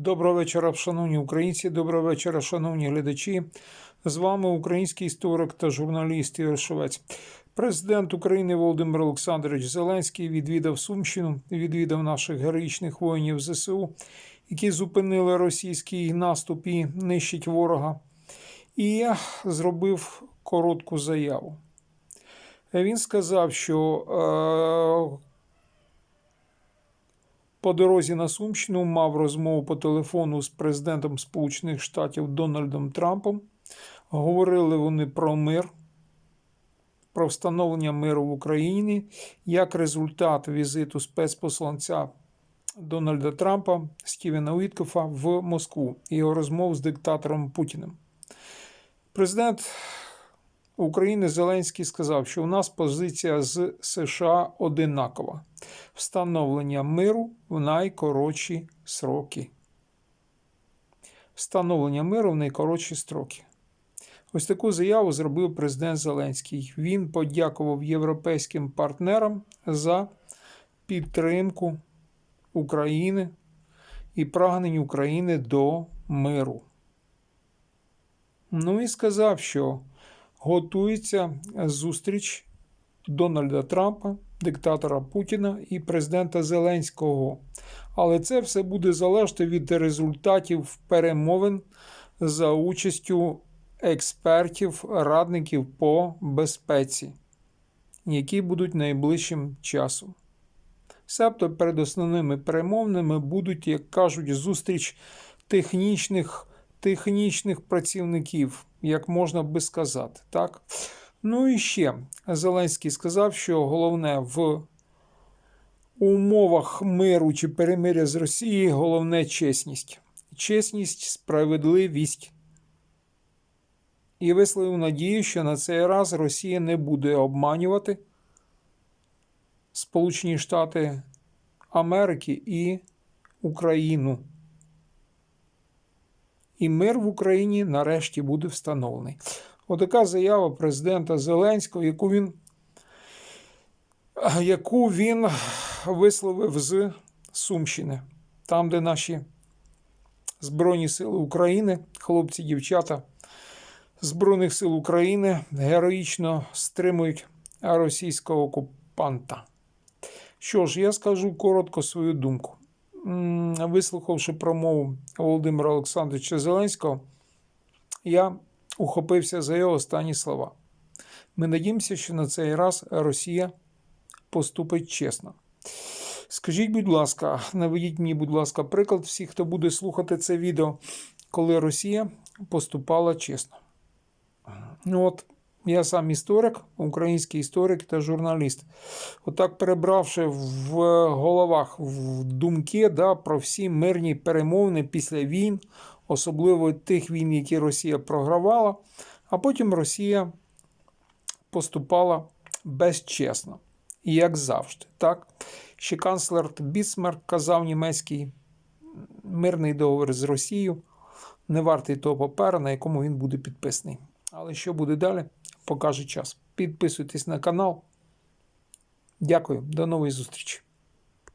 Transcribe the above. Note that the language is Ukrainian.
Доброго вечора, шановні українці. Доброго вечора, шановні глядачі. З вами український історик та журналіст Ігор Шовець. Президент України Володимир Олександрович Зеленський відвідав Сумщину, відвідав наших героїчних воїнів ЗСУ, які зупинили російський наступ і нищить ворога. І зробив коротку заяву. Він сказав, що е, по дорозі на Сумщину мав розмову по телефону з президентом Сполучених Штатів Дональдом Трампом. Говорили вони про мир, про встановлення миру в Україні як результат візиту спецпосланця Дональда Трампа Стівена Уіткофа в Москву і його розмов з диктатором Путіним. Президент України Зеленський сказав, що у нас позиція з США одинакова встановлення миру в найкоротші сроки. Встановлення миру в найкоротші строки. Ось таку заяву зробив президент Зеленський. Він подякував європейським партнерам за підтримку України і прагнень України до миру. Ну і сказав, що готується зустріч Дональда Трампа, диктатора Путіна і президента Зеленського. Але це все буде залежати від результатів перемовин за участю експертів, радників по безпеці, які будуть найближчим часом. Себто перед основними перемовними будуть, як кажуть, зустріч технічних технічних працівників, як можна би сказати. так? Ну і ще Зеленський сказав, що головне в умовах миру чи перемиря з Росією головне чесність. Чесність, справедливість. І висловив надію, що на цей раз Росія не буде обманювати Сполучені Штати Америки і Україну. І мир в Україні нарешті буде встановлений. Отака заява президента Зеленського, яку він яку він висловив з Сумщини, там, де наші Збройні Сили України, хлопці, дівчата Збройних сил України героїчно стримують російського окупанта. Що ж, я скажу коротко свою думку. Вислухавши промову Володимира Олександровича Зеленського, я ухопився за його останні слова. Ми надіємося, що на цей раз Росія поступить чесно. Скажіть, будь ласка, наведіть мені, будь ласка, приклад всі, хто буде слухати це відео, коли Росія поступала чесно. Ну от, я сам історик, український історик та журналіст. Отак, перебравши в головах в думки да, про всі мирні перемовини після війн, особливо тих війн, які Росія програвала, а потім Росія поступала безчесно. І як завжди. так? Ще канцлер Бісмарк казав німецький мирний договір з Росією не вартий того папера, на якому він буде підписаний. Але що буде далі, покаже час. Підписуйтесь на канал. Дякую, до нової зустрічі.